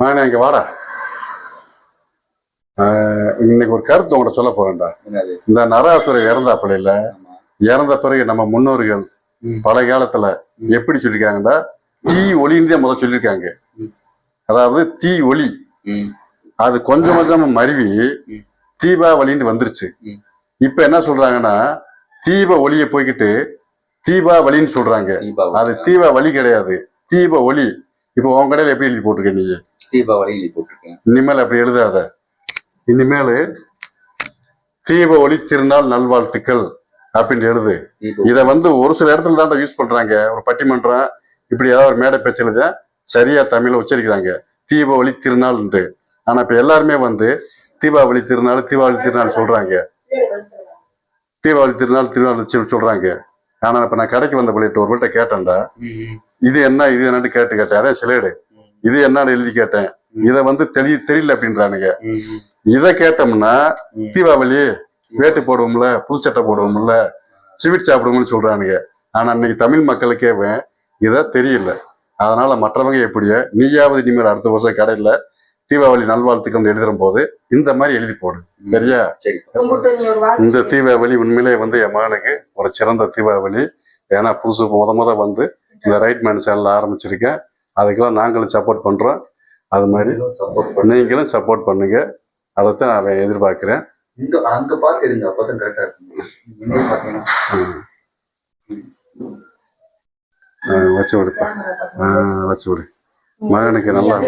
மகனே இங்க வாடா. இன்னைக்கு ஒரு கருத்து உங்கள்கிட்ட சொல்ல போறேன்டா. இந்த நரகாசுரர் இறந்தாப்புல இல்ல இறந்த பிறகு நம்ம முன்னோர்கள். பழைய காலத்துல. எப்படி சொல்லியிருக்காங்கடா? தீ ஒளின்னு முதல்ல சொல்லியிருக்காங்க. அதாவது தீ ஒளி. அது கொஞ்சம் கொஞ்சமா மருவி. தீபாவளின்னு வந்துருச்சு. இப்ப என்ன சொல்றாங்கன்னா தீப ஒளிய போய்கிட்டு தீபாவளின்னு சொல்றாங்க. அது தீபாவளி கிடையாது. தீப ஒளி. இப்போ உன் கடையில எப்படி எழுதி போட்டிருக்க நீ? தீபாவளி எழுதி போட்டிருக்கேன். இனிமேல் அப்படி எழுதாத. இனிமேல் தீப ஒளி திருநாள் நல்வாழ்த்துக்கள் அப்படின்னு எழுது. இதை வந்து ஒரு சில இடத்துல தான் யூஸ் பண்றாங்க. ஒரு பட்டிமன்றம் இப்படி ஏதாவது ஒரு மேடை பேச்சில் தான் சரியா தமிழை உச்சரிக்கிறாங்க. தீபாவளி திருநாள்ன்ட்டு. ஆனா இப்ப எல்லாருமே வந்து தீபாவளி திருநாள் தீபாவளி திருநாள் சொல்றாங்க. தீபாவளி திருநாள் திருநாள் சொல்றாங்க. ஆனா இப்ப நான் கடைக்கு வந்த பிள்ளைகிட்ட ஒரு பிள்ளைகிட்ட கேட்டேன்டா இது என்ன இது என்னன்னு கேட்டு கேட்டேன். அதான் சிலேடு. இது என்னன்னு எழுதி கேட்டேன். இதை வந்து தெரிய தெரியல அப்படின்றானுங்க. இதை கேட்டோம்னா. தீபாவளி வேட்டு போடுவோம்ல புது சட்டை போடுவோம்ல ஸ்வீட் சாப்பிடுவோம்னு சொல்றானுங்க. ஆனா இன்னைக்கு தமிழ் மக்களுக்கே வே- இதை தெரியல. அதனால மற்றவங்க எப்படியோ நீயாவது இனிமேல் அடுத்த வருஷம் கடையில தீபாவளி நல்வாழ்த்துக்கள் எழுதுற போது இந்த மாதிரி எழுதி போடு. சரியா? இந்த தீபாவளி உண்மையிலே வந்து என் மகனுக்கு ஒரு சிறந்த தீபாவளி. ஏன்னா புதுசு முத முத வந்து இந்த ரைட் மேன் சேனல் ஆரம்பிச்சிருக்கேன். அதுக்கெல்லாம் நாங்களும் சப்போர்ட் பண்றோம். அது மாதிரி நீங்களும் சப்போர்ட் பண்ணுங்க. அதைத்தான் அவன் எதிர்பார்க்கிறேன். இங்க அங்க இருக்கும் பாத்தீங்கன்னா ம். ஆ, வச்சு விடுப்பா ஆ, வச்சு விடு. மகனுக்கு நல்லா.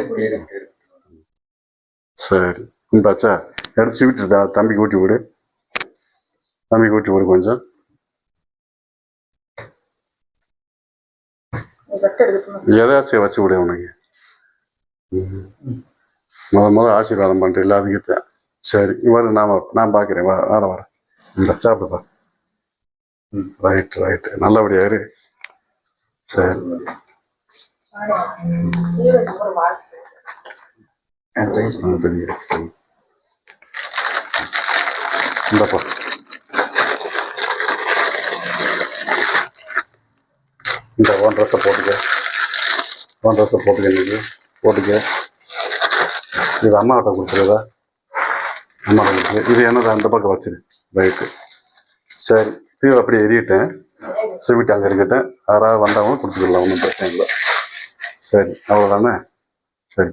சரி. கும்பிட்டாச்சா? எடுத்து ஸ்வீட் இருந்தா தம்பிக்கு ஊட்டி விடு. தம்பிக்கு ஊட்டி விடு கொஞ்சம். எதாச்சும் வச்சு விடு உனக்கு? ம். முத முத ஆசீர்வாதம் பண்ணுற அதுக்கிட்ட சரி இவர் நாம நான் பார்க்குறேன் வா வாட வர இல்லை சாப்பிடுப்பா ம் ரைட் ரைட் நல்லபடியா இரு. சரி. ஆ, ம். இந்தப்பா இந்த ஒன் ட்ரெஸ்ஸை போட்டுக்க. ஒன் ட்ரெஸ்ஸை போட்டுக்க இன்றைக்கி போட்டுக்க. இது அம்மாட்ட கொடுத்துருதா அம்மாட்ட கொடுத்துரு. இது என்னது? அந்த பக்கம் வச்சிரு. ரைட்டு சரி. இது அப்படியே எரியிட்டேன் ஸ்வீட் அங்கே இருக்கட்டும். யாராவது வந்தவங்க கொடுத்துக்கலாம். ஒன்றும் பிரச்சனை இல்லை. சரி. அவ்வளோதானே சரி.